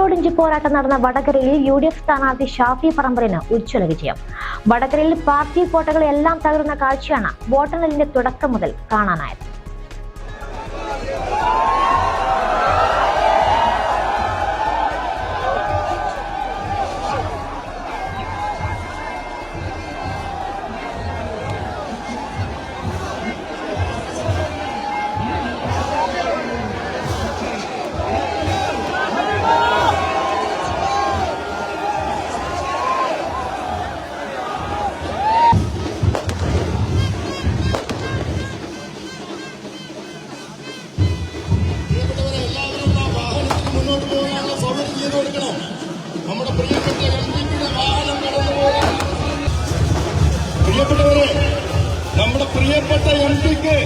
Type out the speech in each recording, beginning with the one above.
ഇഞ്ചോടിഞ്ച് പോരാട്ടം നടന്ന വടകരയിൽ യു ഡി എഫ് സ്ഥാനാർത്ഥി ഷാഫി പറമ്പലിന് ഉജ്ജ്വല വിജയം. വടകരയിൽ പാർട്ടി കോട്ടകളെല്ലാം തകർന്ന കാഴ്ചയാണ് വോട്ടെണ്ണലിന്റെ തുടക്കം മുതൽ കാണാനായത്. മുന്നോട്ട് പോകാനുള്ള സൗകര്യം ചെയ്തു കൊടുക്കണം. നമ്മുടെ പ്രിയപ്പെട്ട എം പിയുടെ വാഹനം കടന്നു പോകാൻ പ്രിയപ്പെട്ടവരെ നമ്മുടെ പ്രിയപ്പെട്ട എം പിക്ക്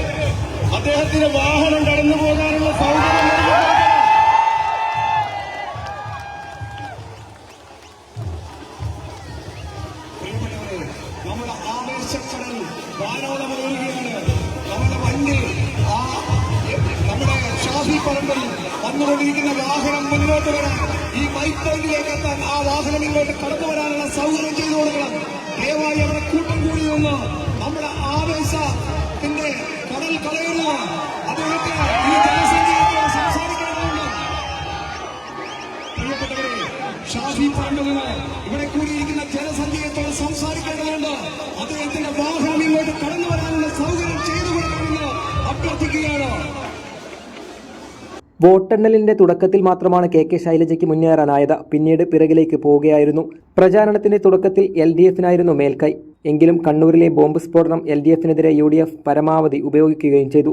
അദ്ദേഹത്തിന്റെ വാഹനം കടന്നു പോകാനുള്ള സൗകര്യം നമ്മുടെ ആവേശക്കടൽ വാനോളമേറുകയാണ് നമ്മുടെ മഞ്ഞിൽ ആ ഷാഫി പറമ്പിൽ വന്നുകൊണ്ടിരിക്കുന്ന വാഹനം മുന്നോട്ട് വരാൻ ഈ ബൈക്ക് പോയിന്റിലേക്ക് എത്താൻ ആ വാഹനം ഇങ്ങോട്ട് കടന്നു വരാനുള്ള സൗകര്യം ചെയ്തു കൊടുക്കണം. ദയവായി അവിടെ കൂട്ടം കൂടി നിന്ന് നമ്മുടെ ആവേശത്തിന്റെ കടൽ കളയുന്നു ഈ ജനസംഖ്യയോട് ഷാഫി പറമ്പലിന് ഇവിടെ കൂടിയിരിക്കുന്ന ജനസംഖ്യത്തോട് സംസാരിക്കേണ്ടതുണ്ട്. അദ്ദേഹത്തിന്റെ വാഹനം ഇങ്ങോട്ട് കടന്നു വരാനുള്ള വോട്ടെണ്ണലിന്റെ തുടക്കത്തിൽ മാത്രമാണ് കെ കെ ശൈലജയ്ക്ക് മുന്നേറാനായത്. പിന്നീട് പിറകിലേക്ക് പോവുകയായിരുന്നു. പ്രചാരണത്തിന്റെ തുടക്കത്തിൽ എൽ ഡി എഫിനായിരുന്നു മേൽക്കൈ. എങ്കിലും കണ്ണൂരിലെ ബോംബ് സ്ഫോടനം എൽ ഡി എഫിനെതിരെ യു ഡി എഫ് പരമാവധി ഉപയോഗിക്കുകയും ചെയ്തു.